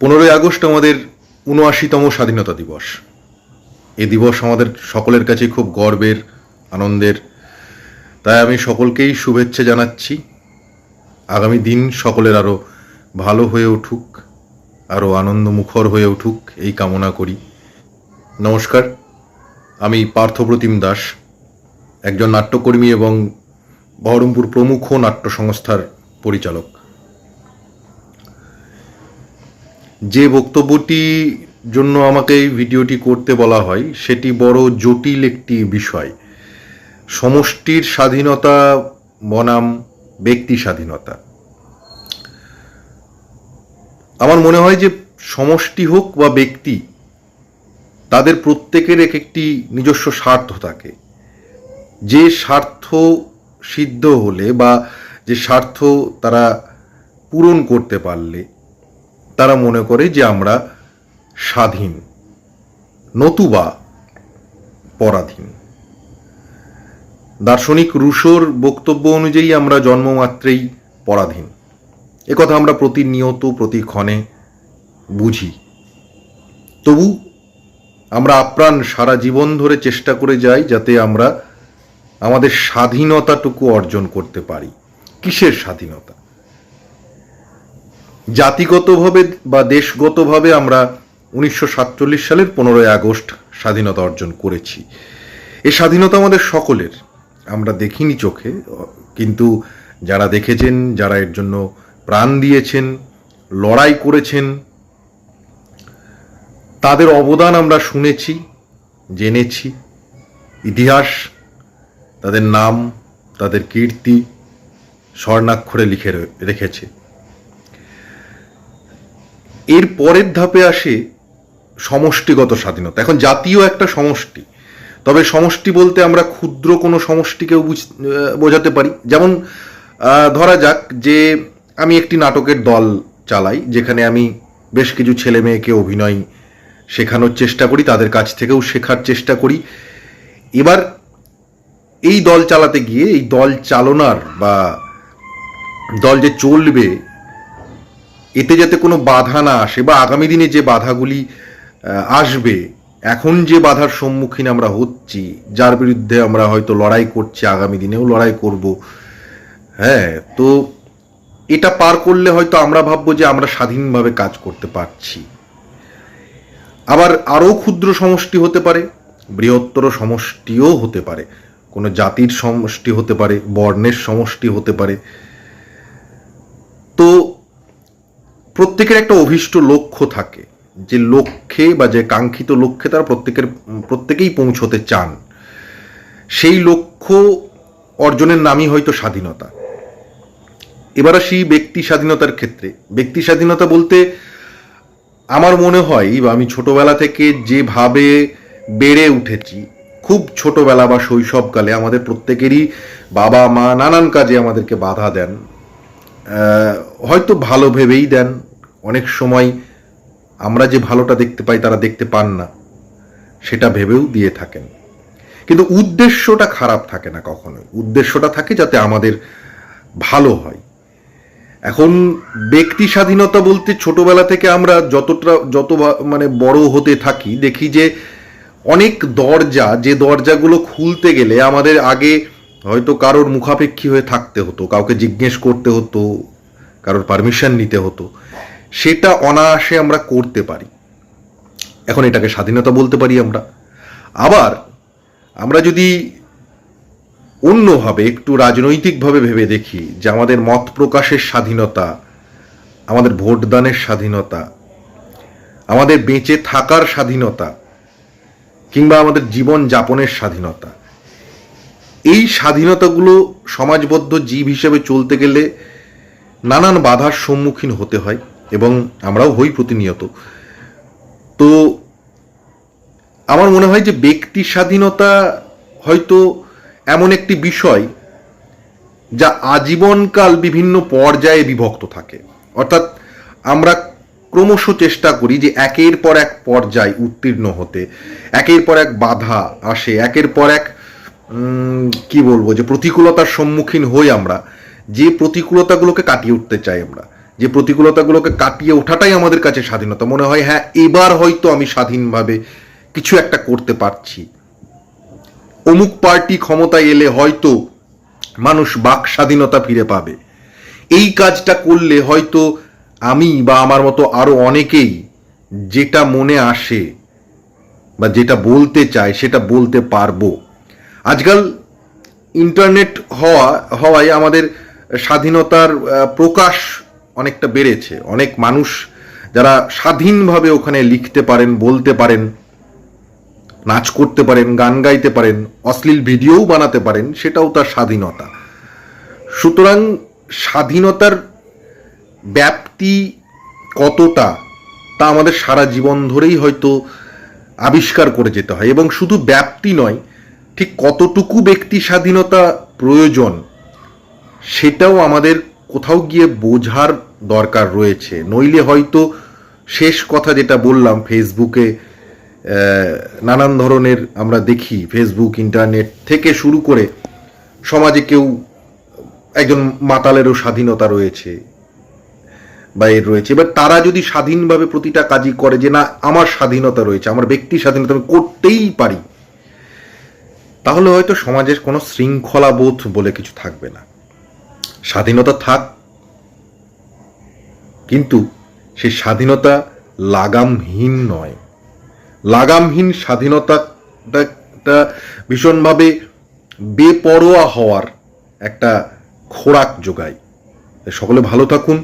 পনেরোই আগস্ট আমাদের উনআশিতম স্বাধীনতা দিবস। এ দিবস আমাদের সকলের কাছে খুব গর্বের, আনন্দের। তাই আমি সকলকেই শুভেচ্ছা জানাচ্ছি। আগামী দিন সকলের আরও ভালো হয়ে উঠুক আরও আনন্দমুখর হয়ে উঠুক এই কামনা করি। নমস্কার, আমি পার্থপ্রতিম দাস, একজন নাট্যকর্মী এবং বহরমপুর প্রমুখ নাট্য সংস্থার পরিচালক। যে বক্তব্যটি জন্য আমাকে এই ভিডিওটি করতে বলা হয়, সেটি বড় জটিল একটি বিষয়। সমষ্টির স্বাধীনতা বনাম ব্যক্তি স্বাধীনতা। আমার মনে হয় যে সমষ্টি হোক বা ব্যক্তি, তাদের প্রত্যেকের এক একটি নিজস্ব স্বার্থ থাকে। যে স্বার্থ সিদ্ধ হলে বা যে স্বার্থ তারা পূরণ করতে পারলে তারা মনে করে যে আমরা স্বাধীন, নতুবা পরাধীন। দার্শনিক রুশোর বক্তব্য অনুযায়ী আমরা জন্মমাত্রেই পরাধীন। একথা আমরা প্রতিনিয়ত, প্রতিক্ষণে বুঝি। তবু আমরা আপ্রাণ সারা জীবন ধরে চেষ্টা করে যাই যাতে আমরা আমাদের স্বাধীনতাটুকু অর্জন করতে পারি। কিসের স্বাধীনতা? জাতিগতভাবে বা দেশগতভাবে আমরা উনিশশো সাতচল্লিশ সালের পনেরোই আগস্ট স্বাধীনতা অর্জন করেছি। এই স্বাধীনতা আমাদের সকলের। আমরা দেখিনি চোখে, কিন্তু যারা দেখেছেন, যারা এর জন্য প্রাণ দিয়েছেন, লড়াই করেছেন, তাদের অবদান আমরা শুনেছি, জেনেছি। ইতিহাস, তাদের নাম, তাদের কীর্তি স্বর্ণাক্ষরে লিখে রেখেছে। এর পরের ধাপে আসে সমষ্টিগত স্বাধীনতা। এখন জাতীয় একটা সমষ্টি। তবে সমষ্টি বলতে আমরা ক্ষুদ্র কোনো সমষ্টিকেও বুঝ- বোঝাতে পারি। যেমন ধরা যাক যে আমি একটি নাটকের দল চালাই, যেখানে আমি বেশ কিছু ছেলে মেয়েকে অভিনয় শেখানোর চেষ্টা করি, তাদের কাছ থেকেও শেখার চেষ্টা করি। এবার এই দল চালাতে গিয়ে, এই দল চালনার বা দল যে চলবে এতে যাতে কোনো বাধা না আসে বা আগামী দিনে যে বাধাগুলি আসবে, এখন যে বাধার সম্মুখীন আমরা হচ্ছি, যার বিরুদ্ধে আমরা হয়তো লড়াই করছি, আগামী দিনেও লড়াই করব হ্যাঁ তো এটা পার করলে হয়তো আমরা ভাববো যে আমরা স্বাধীনভাবে কাজ করতে পারছি। আবার আরও ক্ষুদ্র সমষ্টি হতে পারে, বৃহত্তর সমষ্টিও হতে পারে, কোনো জাতির সমষ্টি হতে পারে, বর্ণের সমষ্টি হতে পারে। তো প্রত্যেকের একটা অভীষ্ট লক্ষ্য থাকে। যে লক্ষ্যে বা যে কাঙ্ক্ষিত লক্ষ্যে তারা প্রত্যেকের, প্রত্যেকেই পৌঁছতে চান। সেই লক্ষ্য অর্জনের নামই হয়তো স্বাধীনতা। এবার আসি ব্যক্তি স্বাধীনতার ক্ষেত্রে। ব্যক্তি স্বাধীনতা বলতে আমার মনে হয় বা আমি ছোটবেলা থেকে যেভাবে বেড়ে উঠেছি, খুব ছোটবেলা বা শৈশবকালে আমাদের প্রত্যেকেরই বাবা মা নানান কাজে আমাদেরকে বাধা দেন হয়তো ভালো ভেবেই দেন অনেক সময় আমরা যে ভালোটা দেখতে পাই, তারা দেখতে পান না। সেটা ভেবেও দিয়ে থাকেন। কিন্তু উদ্দেশ্যটা খারাপ থাকে না কখনোই। উদ্দেশ্যটা থাকে যাতে আমাদের ভালো হয়। এখন ব্যক্তি স্বাধীনতা বলতে ছোটবেলা থেকে আমরা যতটা, যত মানে বড় হতে থাকি, দেখি যে অনেক দরজা, যে দরজাগুলো খুলতে গেলে আমাদের আগে হয়তো কারোর মুখাপেক্ষী হয়ে থাকতে হতো, কাউকে জিজ্ঞেস করতে হতো, কারোর পারমিশন নিতে হতো। সেটা অনায়াসে আমরা করতে পারি। এখন এটাকে স্বাধীনতা বলতে পারি আমরা। আবার আমরা যদি অন্যভাবে একটু রাজনৈতিকভাবে ভেবে দেখি যে আমাদের মত প্রকাশের স্বাধীনতা, আমাদের ভোটদানের স্বাধীনতা, আমাদের বেঁচে থাকার স্বাধীনতা, কিংবা আমাদের জীবন যাপনের স্বাধীনতা, এই স্বাধীনতাগুলো সমাজবদ্ধ জীব হিসেবে চলতে গেলে নানান বাধার সম্মুখীন হতে হয়। এবং আমরাও হই প্রতিনিয়ত। তো আমার মনে হয় যে ব্যক্তি স্বাধীনতা হয়তো এমন একটি বিষয় যা আজীবনকাল বিভিন্ন পর্যায়ে বিভক্ত থাকে। অর্থাৎ আমরা ক্রমশ চেষ্টা করি যে একের পর এক পর্যায় উত্তীর্ণ হতে, একের পর এক বাধা আসে, একের পর এক কি বলব, যে প্রতিকূলতার সম্মুখীন হই আমরা, যে প্রতিকূলতাগুলোকে কাটিয়ে উঠতে চাই আমরা। যে প্রতিকূলতাগুলোকে কাটিয়ে ওঠাটাই আমাদের কাছে স্বাধীনতা। মনে হয় হ্যাঁ এবার হয়তো আমি স্বাধীনভাবে কিছু একটা করতে পারছি। অমুক পার্টি ক্ষমতায় এলে হয়তো মানুষ বাক স্বাধীনতা ফিরে পাবে। এই কাজটা করলে হয়তো আমি বা আমার মতো আরও অনেকেই যেটা মনে আসে বা যেটা বলতে চায় সেটা বলতে পারব। আজকাল ইন্টারনেট হওয়া হওয়ায় আমাদের স্বাধীনতার প্রকাশ অনেকটা বেড়েছে। অনেক মানুষ যারা স্বাধীনভাবে ওখানে লিখতে পারেন, বলতে পারেন, নাচ করতে পারেন, গান গাইতে পারেন, অশ্লীল ভিডিওও বানাতে পারেন, সেটাও তার স্বাধীনতা। সুতরাং স্বাধীনতার ব্যাপ্তি কতটা, তা আমাদের সারা জীবন ধরেই হয়তো আবিষ্কার করে যেতে হয়। এবং শুধু ব্যাপ্তি নয়, ঠিক কতটুকু ব্যক্তি স্বাধীনতা প্রয়োজন, সেটাও আমাদের কোথাও গিয়ে বোঝার দরকার রয়েছে। নইলে হয়তো শেষ কথা যেটা বললাম, ফেসবুকে নানান ধরনের আমরা দেখি, ফেসবুক, ইন্টারনেট থেকে শুরু করে সমাজে কেউ একজন মাতালেরও স্বাধীনতা রয়েছে, বা এর রয়েছে। এবার তারা যদি স্বাধীনভাবে প্রতিটা কাজই করে যে না, আমার স্বাধীনতা রয়েছে, আমার ব্যক্তি স্বাধীনতা আমি করতেই পারি, তাহলে হয়তো সমাজের কোনো শৃঙ্খলা বোধ বলে কিছু থাকবে না। স্বাধীনতা থাক কিন্তু সেই স্বাধীনতা লাগামহীন নয়। লাগামহীন স্বাধীনতাটা ভীষণভাবে বেপরোয়া হওয়ার একটা খোরাক যোগায়। সকলে ভালো থাকুন,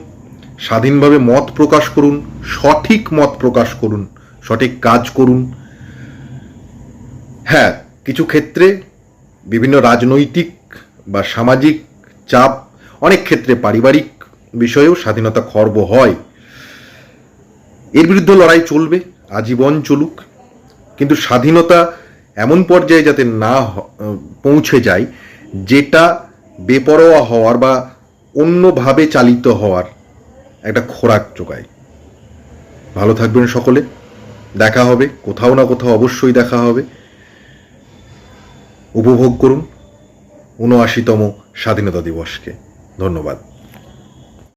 স্বাধীনভাবে মত প্রকাশ করুন, সঠিক মত প্রকাশ করুন, সঠিক কাজ করুন। হ্যাঁ কিছু ক্ষেত্রে বিভিন্ন রাজনৈতিক বা সামাজিক চাপ, অনেক ক্ষেত্রে পারিবারিক বিষয়েও স্বাধীনতা খর্ব হয়। এর বিরুদ্ধে লড়াই চলবে, আজীবন চলুক। কিন্তু স্বাধীনতা এমন পর্যায়ে যাতে না পৌঁছে যায়, যেটা বেপরোয়া হওয়ার বা অন্যভাবে চালিত হওয়ার একটা খোরাক যোগায়। ভালো থাকবেন সকলে। দেখা হবে, কোথাও না কোথাও অবশ্যই দেখা হবে। উপভোগ করুন। উনআশিতম স্বাধীনতা দিবসকে। ধন্যবাদ।